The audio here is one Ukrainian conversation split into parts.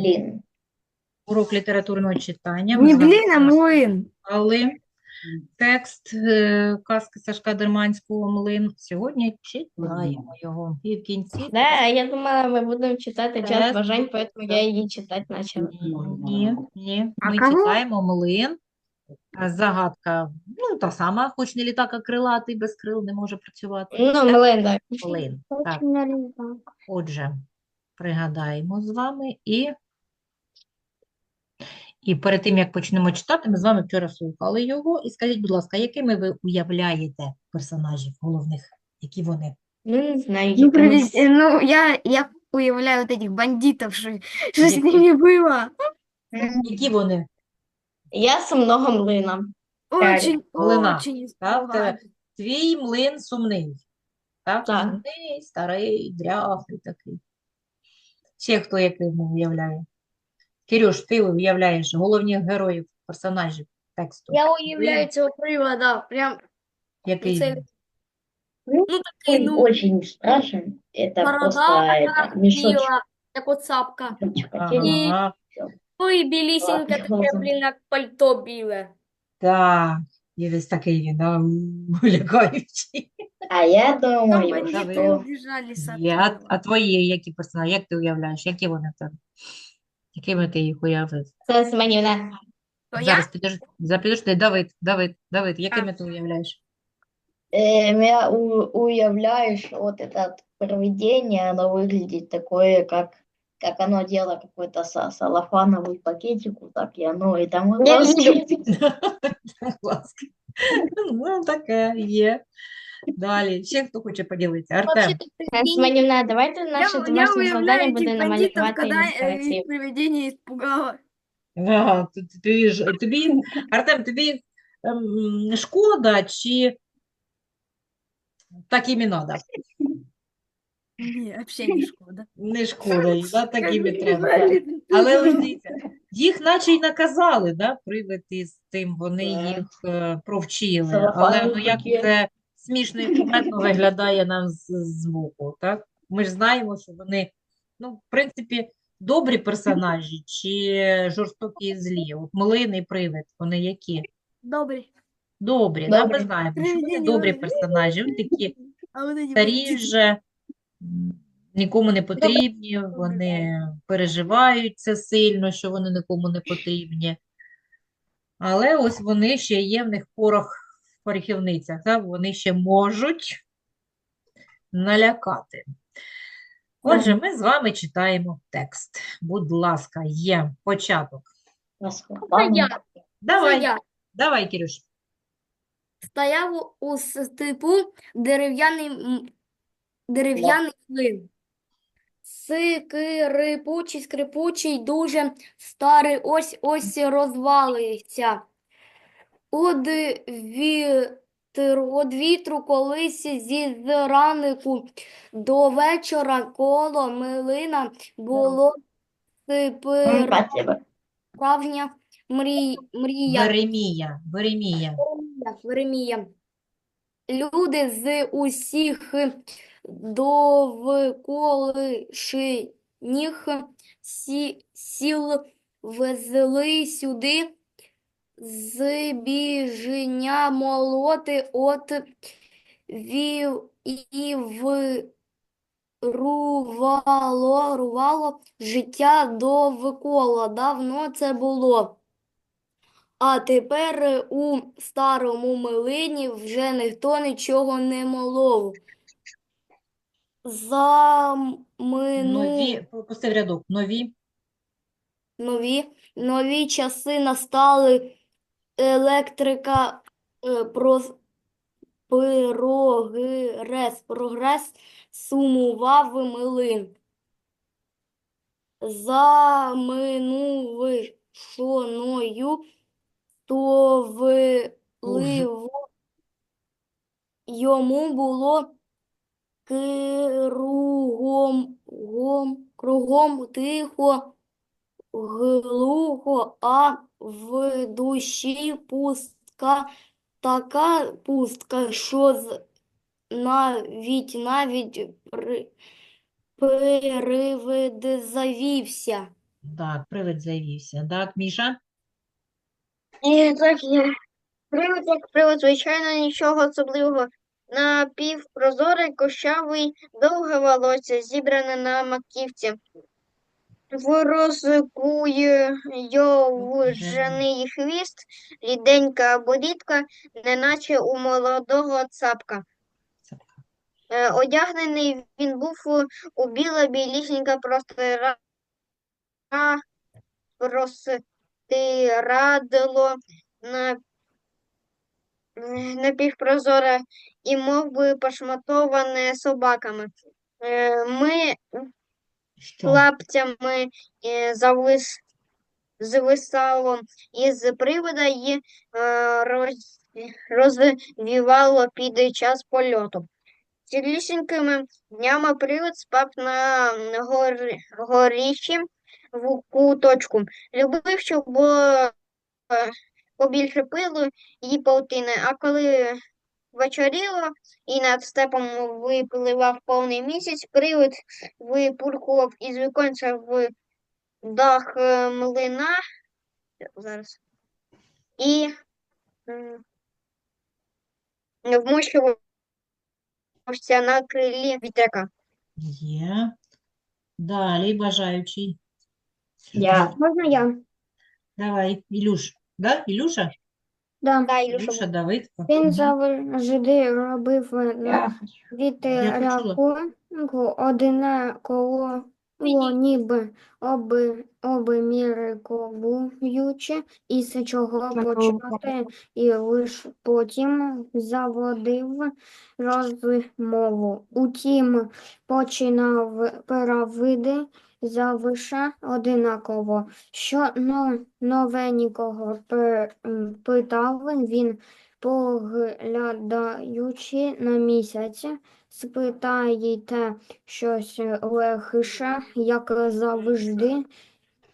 блин. Урок літературного читання. Ми Не блін, а млин. читали текст е, казки Сашка Дерманського «Млин». Сьогодні читаємо його. І в кінці Да, я думала, мы будем читать Тест «Час бажань», поэтому я її читать начала. Ні, ні. А Ми кого? читаємо «Млин». А Загадка, ну, та сама, хоч не літак, а крилатий, без крил не може працювати. Ну, Мелинда. «Млин». Так, отже, пригадаємо з вами і... І перед тим, як почнемо читати, ми з вами вчора слухали його. І скажіть, будь ласка, якими ви уявляєте персонажів головних? Які вони? Ну, не знаю, Ну, якимось- привез- э, ну, я, я уявляю вот этих бандитов, что, что с Яких? ними было. Які вони? Я з много млином. Очень, Млина, очень Так, испугали. Те- твій млин сумний. Так, Так. сумний, старий, дряхлий такий. Ще хто який не уявляє? Кирюш, ти уявляєш головних героїв, персонажів тексту. Я уявляю цього привода, прям Який це- він? ну такий, Он ну, очень страшен. Это борода просто така это, мешочек. біла, як от сапка. Ага, Ну і білісіньке таке, Ладно. блін, як пальто біле. так. І весь такий він, а, у, лякаючий. А я Там думаю, бандиты что убежали с Є. А, отряда. а твої які персонажі? Як ти уявляєш? Які вони в тебе? Якими ти їх уявив? Це Семенівна. То я Зараз підожди, за- підожди, Давид, Давид, Давид, якими ти уявляєш? э, я у- уявляю, что вот это провидение, оно выглядит такое, как, как оно дело какой-то са- салафановый пакетик, вот так, и оно, и там вот Я ласки. Будь ласка. Ну, таке є. Далі. Ще хто хоче поділитися? Артем. вообще-то Е, Семенівна, давайте наше домашнє завдання буде намалювати когда ілюстрації. привидение испугало. Ага, т- т- тобі, ж- тобі, Артем, тобі ем, шкода чи так їм і надо? Не, вообще не шкода. Не шкода, да, так їм і треба. Але ось дивіться, їх наче й наказали, да, привид із тим, вони Так. їх е, провчили. Але ну як пакет. це смішно і кумедно виглядає нам з, з боку, так? Ми ж знаємо, що вони, ну, в принципі, добрі персонажі чи жорстокі і злі. От Млин і привид, вони які? Добрый. Добрі, да, ми Добрі. знаємо, що вони Привидіння добрі вони- персонажі, вони такі А вот эти старі бандиты. вже, м, нікому не потрібні, вони переживають це сильно, що вони нікому не потрібні. Але ось вони ще є в них порох в порохівницях, так? Вони ще можуть налякати. Отже, ми з вами читаємо текст. Будь ласка, є початок. Я, Давай, я. давай, Кирюш. Стояв у степу дерев'яний дерев'яний млин. Скрипучий, скрипучий, дуже старий, ось ось розвалився. Од вітру, од вітру колись зі зранку до вечора коло млина було Спасибо. справжня мрій, мрія. Веремія, Веремія. Веремія, Веремія. Люди з усіх довколишніх сі, сіл везли сюди збіження молоти от вів і врувало, рувало життя довкола. Давно це було. А тепер у старому млині вже ніхто нічого не молов. За Нові, пропустив рядок. Нові. нові, нові часи настали. Електрика, е, проз- прогрес, прогрес сумував млин. За минувшоною товливо йому було кругом, гом, кругом тихо, глухо, а в душі пустка, така пустка, що з- навіть, навіть при, привид завівся. Так, привид завівся. Так, Міша? І так є. Привид як привид, звичайно, нічого особливого. Напівпрозорий, кощавий, довге волосся, зібране на маківці. Ворозкуйовджений хвіст, ріденька борідка, неначе у молодого цапка. Е, Одягнений він був у- біле білісіньке простира... простирадло на напівпрозоре і мов би пошматоване собаками. Е, Ми Що? лаптями е, завис... звисало із привода і е, роз... розвівало під час польоту. Цілісінькими днями привид спав на горі... горищі в куточку. Любив, щоб було е, побільше пилу і паутини, а коли вечоріло і над степом випливав повний місяць, привид випурхував із віконця в дах е, млина зараз і вмощувався на крилі вітряка. Є. Далі бажаючий. Я. Можна я? Давай, Ілюш. Да? Ілюша? Да. Да, Ілюша, Давидко. Він завжди робив на Я. вітряку одне коло, ніби оби, обмірковуючи, із чого почати, і лиш потім заводив розмову. Утім, починав перевиди завише одинаково. Що но, новенького питав він, поглядаючи на місяць, спитаєте щось легше, як завжди,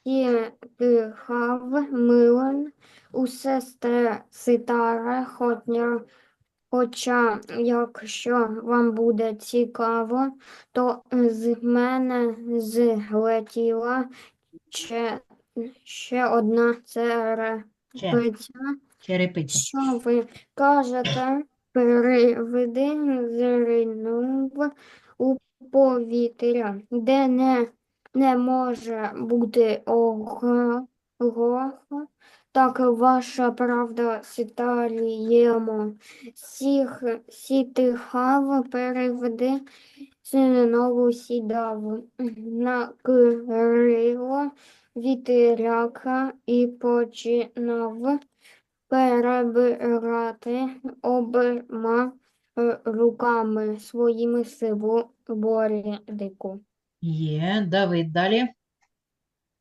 і тихав милен, усе сте ситаре, хотня, хоча, якщо вам буде цікаво, то з мене злетіла ще, ще одна церепиця. Ще. Черепиця. Що ви кажете? Привиди зринув у повітря, де не, не може бути ого, так ваша правда ситаріємо. Сіх, сітихав переведи, знову сідав на крило вітряка і починав перебирати обома е, руками своїми сивоборідику. Є. Давид, далі.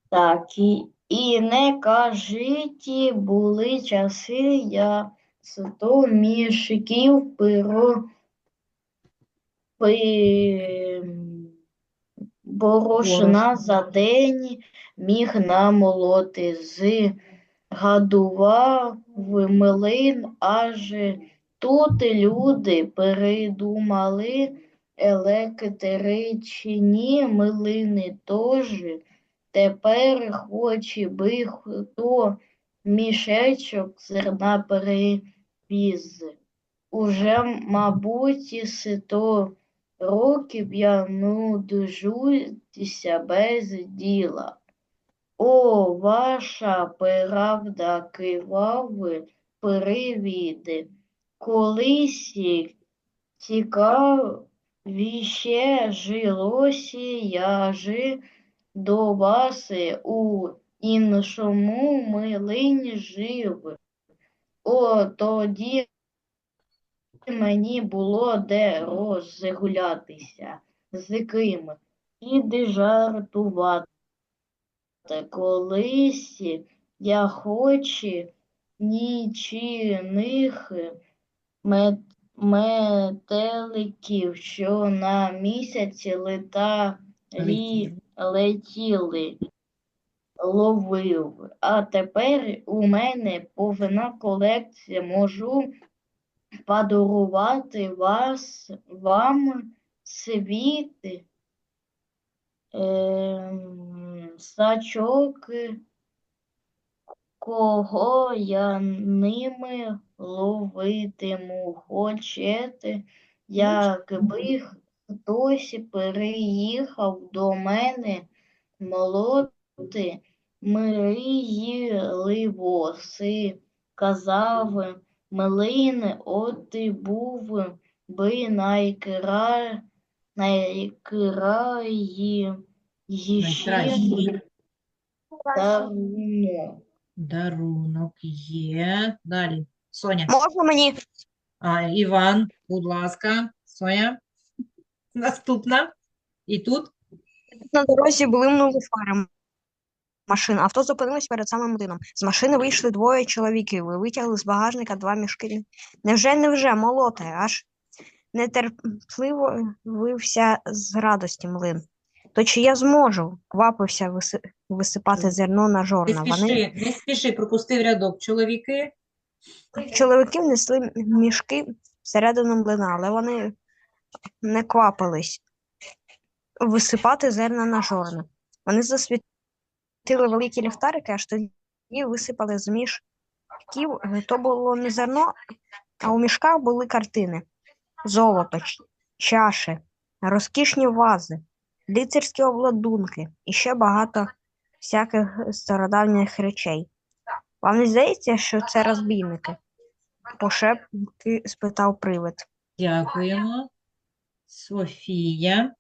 Так, і, і не кажіть, були часи, я сто мішків перо пи- борошна за день міг намолоти з гадував млин, аж тут люди передумали електричні млини тож. Тепер хоч би хто мішечок зерна перевіз. Уже, мабуть, сто років я нуджуся без діла. О, ваша правда кивав привіди. Колись цікавіше жилося, я ж до вас у іншому милині жив. О, тоді мені було де розгулятися, з ким і де жартувати. Колись я хоч нічних мет- метеликів, що на місяці леталі Летіли, ловив. А тепер у мене повна колекція. Можу подарувати вас, вам світ ем, сачок, кого я ними ловитиму. Хочете, якби хтось переїхав до мене молоти мрійливо, си казав млин, от і був би найкра... найкраї Найкращий давно. дарунок є. Далі. Соня. Можна мені? А, Іван, будь ласка. Соня. Наступна. І тут На дорозі блимнули фари машин. Авто зупинилось перед самим будинком. З машини вийшли двоє чоловіків і витягли з багажника два мішки. Невже, невже, молоте, аж нетерпливо вився з радості млин. То чи я зможу? Квапився виси... висипати зерно на не жорна. Вони не спіши, пропустив рядок. Чоловіки. чоловіків несли мішки всередину млина, але вони не квапились висипати зерна на жорна. Вони засвітили великі ліхтарики, аж тоді висипали з мішків. То було не зерно, а у мішках були картини: золото, чаші, розкішні вази, лицарські обладунки і ще багато всяких стародавніх речей. Вам не здається, що це розбійники? Пошепки спитав привид. Дякуємо. Софія.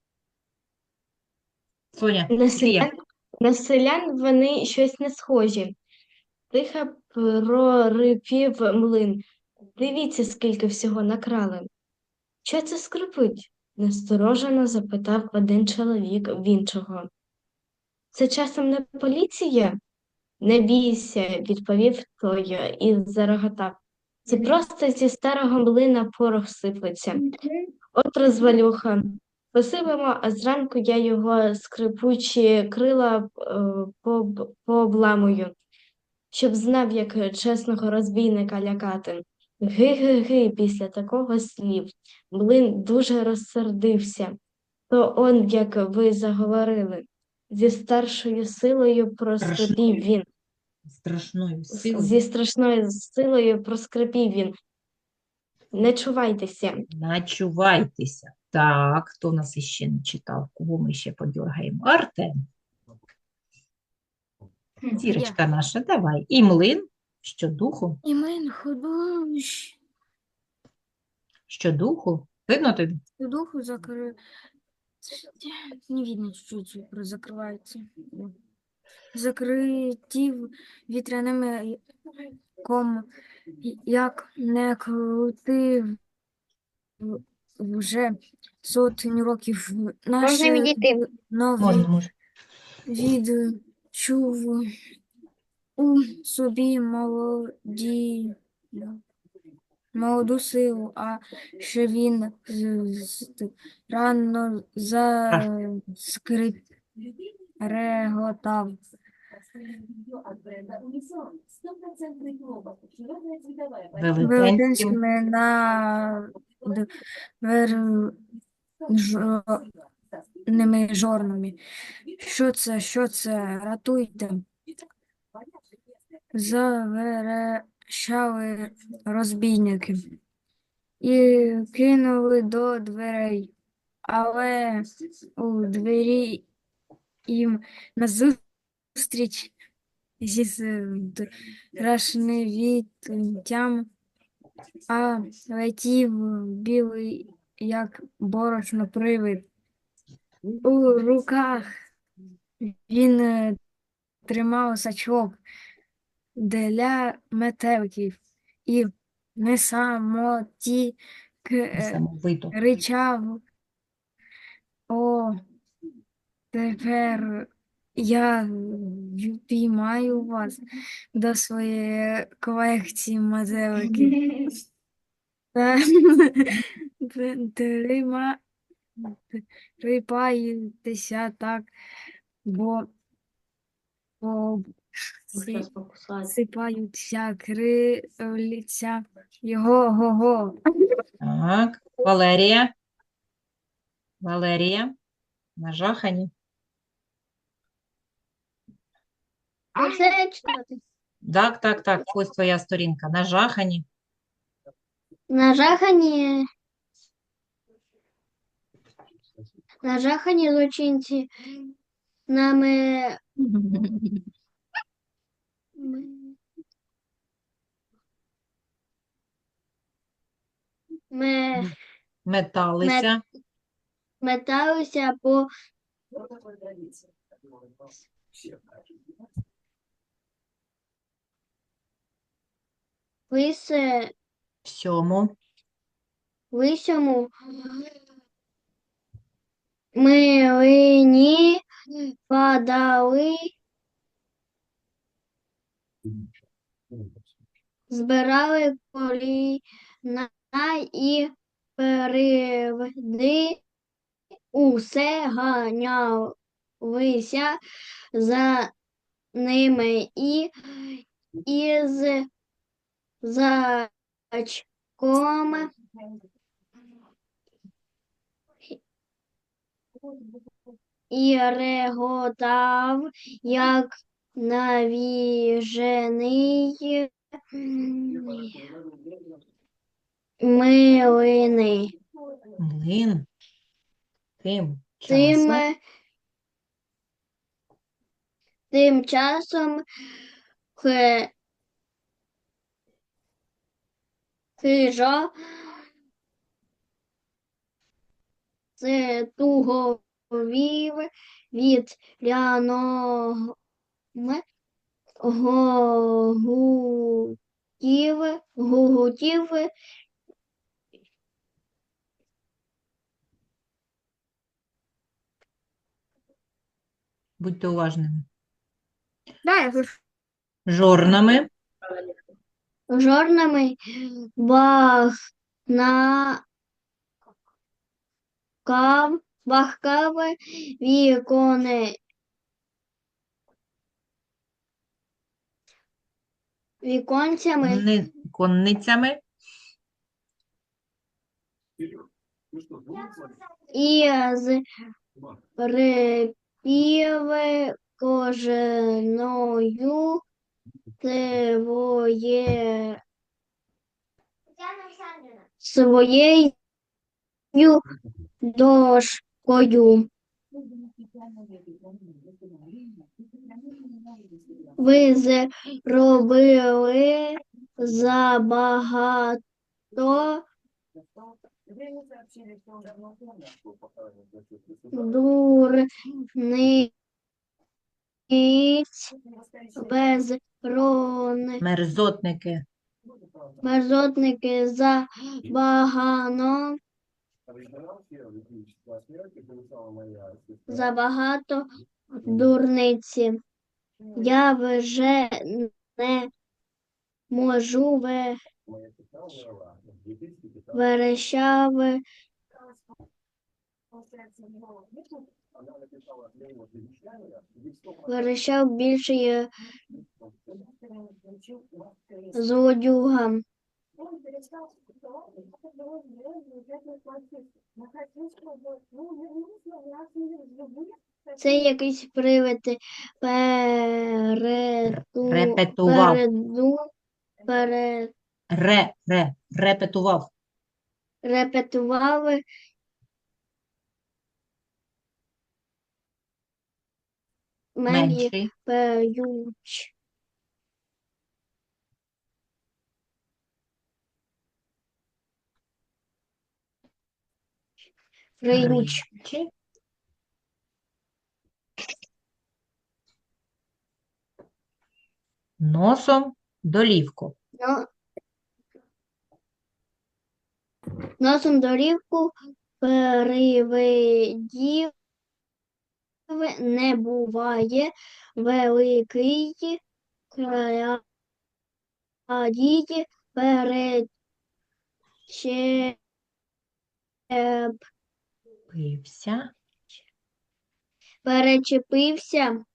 Соня, На Софія. селян, на селян вони щось не схожі. Тихо прорипів млин. Дивіться, скільки всього накрали. Що це скрипить? насторожено запитав один чоловік в іншого. Це часом не поліція? Не бійся, відповів той і зареготав. Це просто зі старого млина порох сиплеться. От розвалюха. Посипемо, а зранку я його скрипучі крила е, поб- пообламую, щоб знав, як чесного розбійника лякати. Ги-ги-ги після такого слів. Блин дуже розсердився. То он, як ви заговорили, зі старшою силою проскрипів він. Страшною силою. Зі страшною силою проскрипів він. Не чувайтеся. Начувайтеся. Так, хто нас іще не читав? Кого ми ще подергаємо? Артем. Зірочка наша, давай. І млин, щодуху, І мен ходуш щодуху. Видно тобі? духу закрив. Не видно, що це закривається. Закриті вітряними ком, як не крути вже сотень років. Наші відійти? нові відчув у собі молоді, молоду силу, а ще він з- з- рано заскриготав. Велетенським. велетенськими надвержними жорнами. Що це, що це? Ратуйте. Заверещали розбійники і кинули до дверей, але у двері їм назустріч зі страшним а летів білий, як борошно привид. У руках він е, тримав сачок для метеликів і не самоті кричав. О, тепер я піймаю вас до своєї колекції трима трипайтеся так, бо Зараз покусаю. посипаються його го-го. Так, Валерія. Валерія. Нажахані. Оце читати. Так, так, так, ось твоя сторінка. Нажахані. Нажахані. Нажахані злочинці нами. Ми Металися. металися по лисе, Всьому. лисому милині падали, збирали коліна і перевди. Усе ганялися за ними і із зачком і реготав, як навіжений милини. Млин. Тим Тим, часом. тим часом хижа з туговів від гугутів, гугутів Будьте уважними. Да, я слышу. Жорнами. Жорнами бах на кав, бахкави вікони віконцями Ни- Конницями. і з припіви кожною своє своєю дошкою. Ви зробили забагато дурниць безрон Мерзотники. мерзотники забагано забагато дурниці. Я вже не можу ве, верещав верещав більше є злодюга. Це якийсь привид перету, Репетував. переду, пере, Ре, ре, репетував. репетував мені Менший. пеюч. Приюч. Носом долівку. Но... Носом дорівку переведів не буває великий крадій перечеп Пився. Перечепився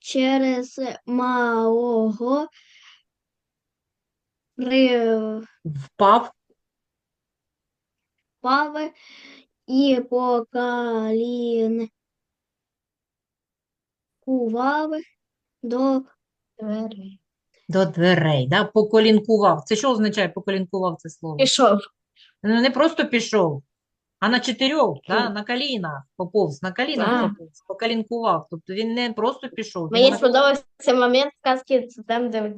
через малого Впав. припав і покалін кував до Двері. До дверей, да? Поколінкував. Це що означає поколінкував це слово? Пішов. Ну, не просто пішов, а на чотирьох, да? На колінах поповз, на колінах А. поповз, поколінкував. Тобто він не просто пішов, Мені на- сподобався момент сказки, це там, де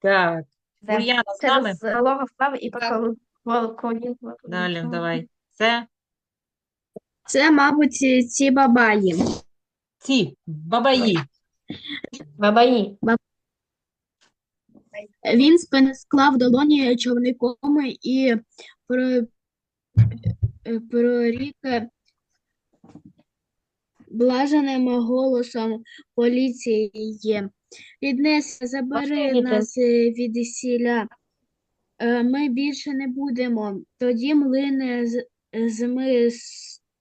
Так, де Ульяна з нами? через лого впав і поколу-. Далі, давай. Це це, мабуть, ці бабаї. ці бабаї. Бабаї. Він спин- склав долоні човником і про, е, прорік блаженним голосом поліції. Піднеси, забери нас е, від сіля. Е, Ми більше не будемо. Тоді млин з- змис,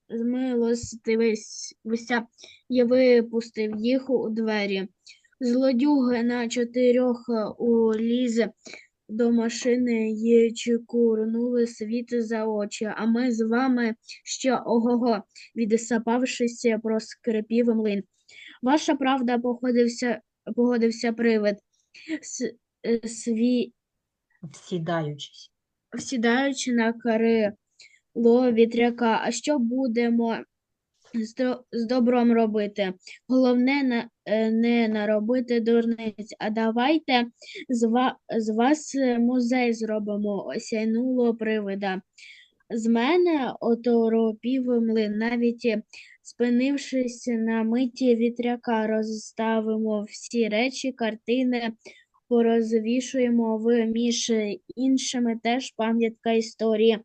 змилостивився і випустив їх у двері. Злодюги на чотирьох уліз до машини і чекурнули світ за очі, а ми з вами ще ого-го, відсапавшись, проскрипів млин. Ваша правда, походився, погодився привид. С, е, свій, Всідаючись. сідаючи на крило вітряка. А що будемо з, добром робити? Головне е, не наробити дурниць, а давайте з, ва, з вас е, музей зробимо, осяйнуло привида. З мене оторопів млин, навіть е, спинившись на миті вітряка, розставимо всі речі, картини, порозвішуємо в між іншими теж пам'ятка історії.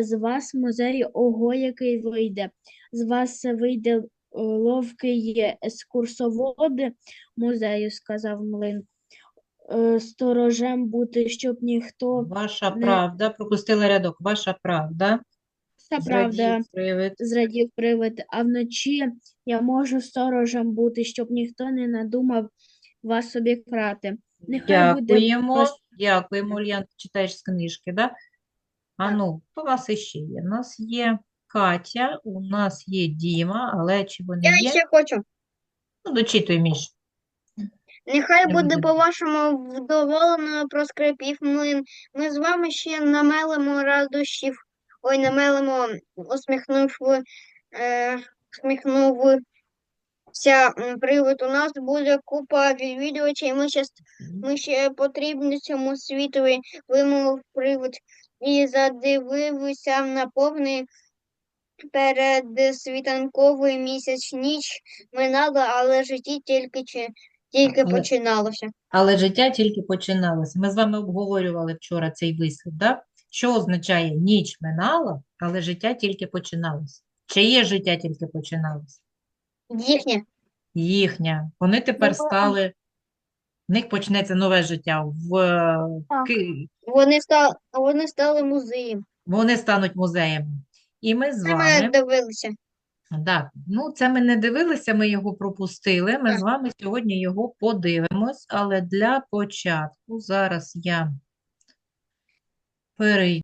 З вас музей ого, який вийде. З вас вийде е, ловкий екскурсовод музею, сказав млин. Е, Сторожем бути, щоб ніхто Ваша не- правда, пропустила рядок. Ваша правда. та правда привид. зрадів привид, а вночі я можу сторожем бути, щоб ніхто не надумав вас обікрати. Нехай буде Дякуємо. ваш- Дякуємо, Ульян, читаєш з книжки, да? А ну, хто у нас іще є? У нас є Катя, у нас є Діма, але чи вони Я є? ще хочу. Ну, дочитуй, Міш. Нехай Не буде буде. по-вашому вдоволено проскрипів млин. Ми з вами ще намелимо радощів. Ой, намелимо, усміхнув, е, усміхнувся м, привид. У нас буде купа відвідувачів. Ми ще, ми ще потрібні цьому світові, вимовив привид. І задивився на повний передсвітанковий місяць ніч минала, але житті тільки, чи- тільки Але- починалося. Але життя тільки починалося. Ми з вами обговорювали вчора цей вислів, да? Що означає ніч минала, але життя тільки починалося? Чиє життя тільки починалося? Їхнє. Їхня. Вони тепер стали, в них почнеться нове життя. В, е, Так. Ки- Вони стали, вони стали музеєм. вони стануть музеями. І ми з ми вами, дивилися. так, ну це ми не дивилися, ми його пропустили. Ми Так. з вами сьогодні його подивимось, але для початку зараз я перейду.